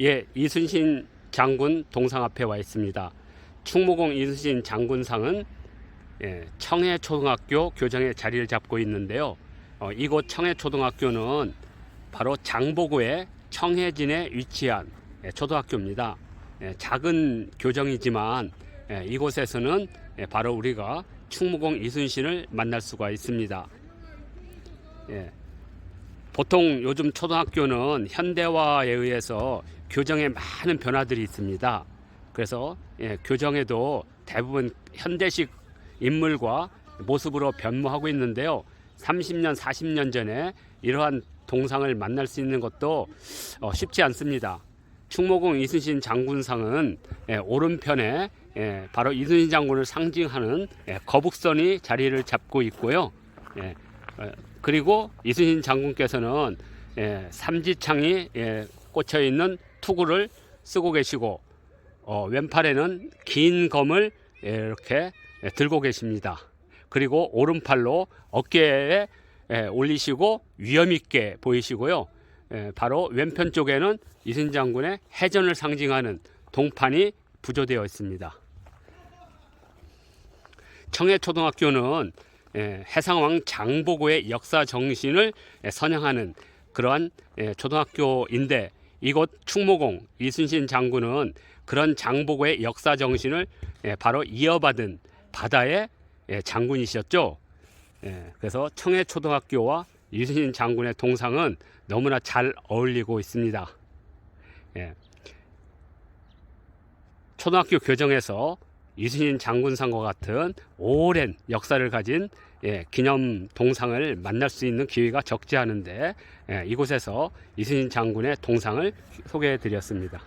예, 이순신 장군 동상 앞에 와 있습니다. 충무공 이순신 장군상은 예, 청해초등학교 교정에 자리를 잡고 있는데요. 어, 이곳 청해초등학교는 바로 장보고의 청해진에 위치한 예, 초등학교입니다. 예, 작은 교정이지만 예, 이곳에서는 예, 바로 우리가 충무공 이순신을 만날 수가 있습니다. 예, 보통 요즘 초등학교는 현대화에 의해서 교정에 많은 변화들이 있습니다. 그래서 예, 교정에도 대부분 현대식 인물과 모습으로 변모하고 있는데요. 30년, 40년 전에 이러한 동상을 만날 수 있는 것도 어, 쉽지 않습니다. 충무공 이순신 장군상은 예, 오른편에 예, 바로 이순신 장군을 상징하는 예, 거북선이 자리를 잡고 있고요. 예, 어, 그리고 이순신 장군께서는 예, 삼지창이 예, 꽂혀 있는 투구를 쓰고 계시고 어, 왼팔에는 긴 검을 예, 이렇게 예, 들고 계십니다. 그리고 오른팔로 어깨에 예, 올리시고 위험 있게 보이시고요. 예, 바로 왼편 쪽에는 이순신 장군의 해전을 상징하는 동판이 부조되어 있습니다. 청해초등학교는 예, 해상왕 장보고의 역사 정신을 예, 선양하는 그러한 예, 초등학교인데 이곳 충무공 이순신 장군은 그런 장보고의 역사 정신을 예, 바로 이어받은 바다의 예, 장군이셨죠. 예, 그래서 청해 초등학교와 이순신 장군의 동상은 너무나 잘 어울리고 있습니다. 예. 초등학교 교정에서 이순신 장군상과 같은 오랜 역사를 가진 예, 기념 동상을 만날 수 있는 기회가 적지 않은데 예, 이곳에서 이순신 장군의 동상을 소개해 드렸습니다.